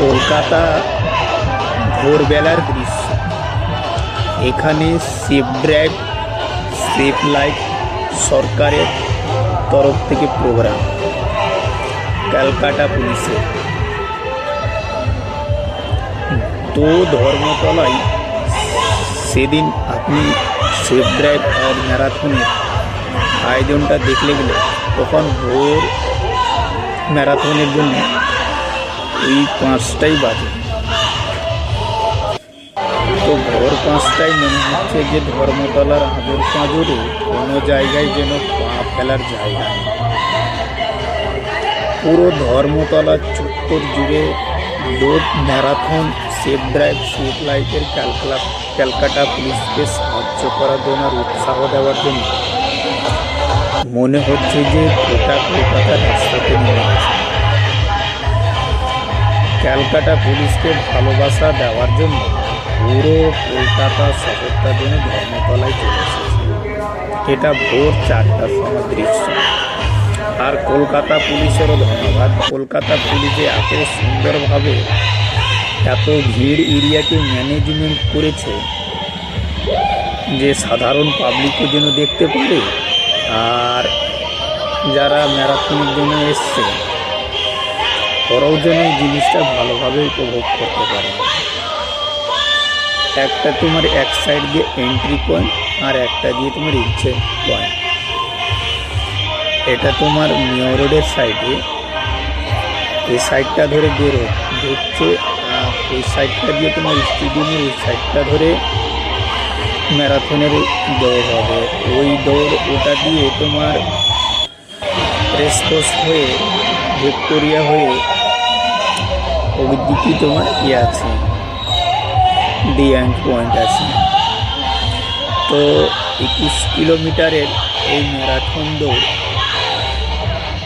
কলকাতা ভোরবেলার দৃশ্য। এখানে সেফ ড্রাইভ সেফ লাইফ সরকারের তরফ থেকে প্রোগ্রাম ক্যালকাটা পুলিশের। তো ধর্মতলায় সেদিন আপনি সেফ ড্রাইভ আর ম্যারাথনের আয়োজনটা দেখলে গেলে তখন ভোর ম্যারাথনের জন্য এই পাঁচটাই বাজে। তো ভোর পাঁচটায় মনে হচ্ছে যে ধর্মতলার আদর পাঁজরে কোনো জায়গায় যেন পা ফেলার জায়গা নেই। পুরো ধর্মতলা চত্বর জুড়ে লোক ম্যারাথন, সেফ ড্রাইভ সেফ লাইফের ক্যালকালা, ক্যালকাটা পুলিশকে সাহায্য করার জন্য আর উৎসাহ দেওয়ার জন্য মনে হচ্ছে যে গোটা ক্যালকাটা পুলিশকে ভালোবাসা দেওয়ার জন্য পুরো কলকাতা শহরটা যেন ধর্মতলায় চলে এসেছে। এটা ভোর চারটার সময় দৃশ্য। আর কলকাতা পুলিশেরও ধন্যবাদ। কলকাতা পুলিশে এত সুন্দরভাবে এত ভিড় এরিয়াকে ম্যানেজমেন্ট করেছে যে সাধারণ পাবলিকও যেন দেখতে পারে। আর যারা ম্যারাথনের জন্য এসছে ওরাও যেন এই জিনিসটা ভালোভাবে উপভোগ করতে পারে। একটা তোমার এক সাইড দিয়ে এন্ট্রি পয়েন্ট আর একটা দিয়ে তোমার ইচ্ছে পয়েন্ট এটা তোমার নিউ রোডের সাইডে এই সাইডটা ধরে বেরো ঢুকছে ওই সাইডটা দিয়ে তোমার স্টেডিয়ামের ওই সাইডটা ধরে ম্যারাথনের দৌড় হবে। ওই দৌড়, ওটা দিয়ে তোমার রেসকোর্স হয়ে ভিক্টোরিয়া হয়ে ওই তোমার ইয়ে আছে? ডি অ্যান্ড পয়েন্ট আছে। তো একুশ কিলোমিটারের এই ম্যারাথন দৌড়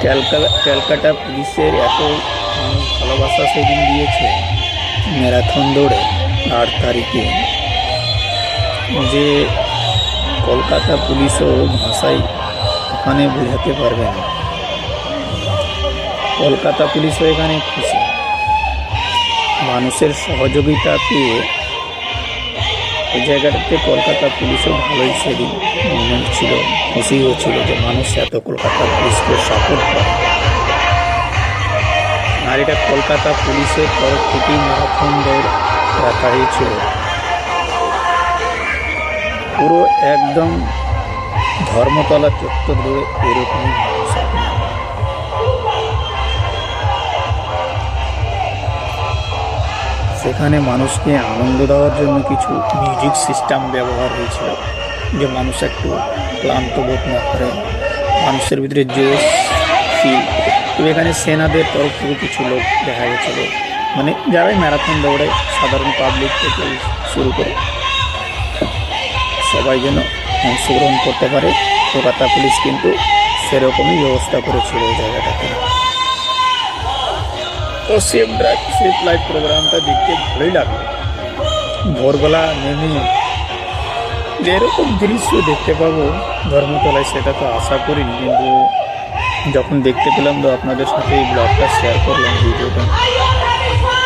ক্যালকাটা ক্যালকাটা পুলিশের এত মানুষ ভালোবাসা সেদিন দিয়েছে ম্যারাথন দৌড়ে আট তারিখে। যে কলকাতা পুলিশও ভাষায় ওখানে বোঝাতে পারবে না। কলকাতা পুলিশও এখানে খুশি। মানুষের সহযোগিতা পেয়ে এই জায়গাটাতে কলকাতা পুলিশও ভালোই সেদিন মুভমেন্ট ছিল, খুশিও ছিল যে মানুষ এত কলকাতা পুলিশকে সাপোর্ট করে। আর এটা কলকাতা পুলিশের তরফ থেকেই ম্যারাথন দৌড় রাখা হয়েছিল পুরো একদম ধর্মতলা চত্বর দৌড়ে সেখানে মানুষকে আনন্দ দেওয়ার জন্য কিছু মিউজিক সিস্টেম ব্যবহার হয়েছিল। যে মানুষ একটু ক্লান্ত বোধ না করে, মানুষের ভিতরে জোশ ফিল তো এখানে সেনাদের তরফ থেকে কিছু লোক দেখা গেছিল। মানে যারাই ম্যারাথন দৌড়ে, সাধারণ পাবলিক থেকে শুরু করে সবাই যেন অংশগ্রহণ করতে পারে। কলকাতা পুলিশ কিন্তু সেরকমই ব্যবস্থা করেছিল ওই জায়গাটাতে। তো সেফ ড্রাইভ সেফ লাইফ প্রোগ্রামটা দেখতে ভালোই লাগল। ভোরবেলা নেমে যেরকম দৃশ্য দেখতে পাবো ধর্মতলায়, সেটা তো আশা করিনি, কিন্তু যখন দেখতে পেলাম তো আপনাদের সাথে এই ব্লগটা শেয়ার করলাম, ভিডিওটা।